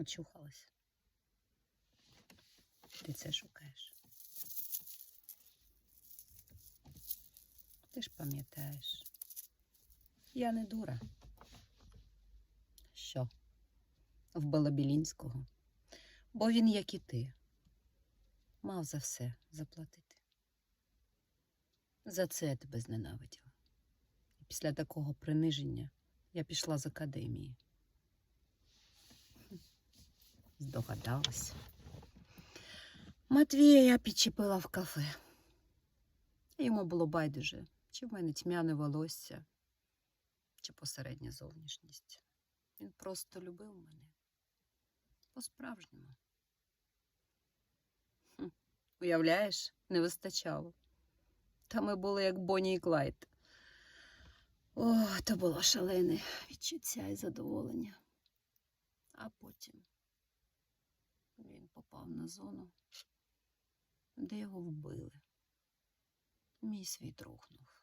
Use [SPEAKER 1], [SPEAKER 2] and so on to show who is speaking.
[SPEAKER 1] Очухалась. Ти це шукаєш. Ти ж пам'ятаєш. Я не дура. Що? Вбила Білінського. Бо він, як і ти, мав за все заплатити. За це я тебе зненавиділа. Після такого приниження я пішла з академії. Здогадалась. Матвія я підчепила в кафе. Йому було байдуже, чи в мене тьмяне волосся, чи посередня зовнішність. Він просто любив мене. По-справжньому. Уявляєш, не вистачало. Та ми були як Бонні і Клайд. О, то було шалене відчуття і задоволення. А потім попав на зону, де його вбили. Мій світ рухнув.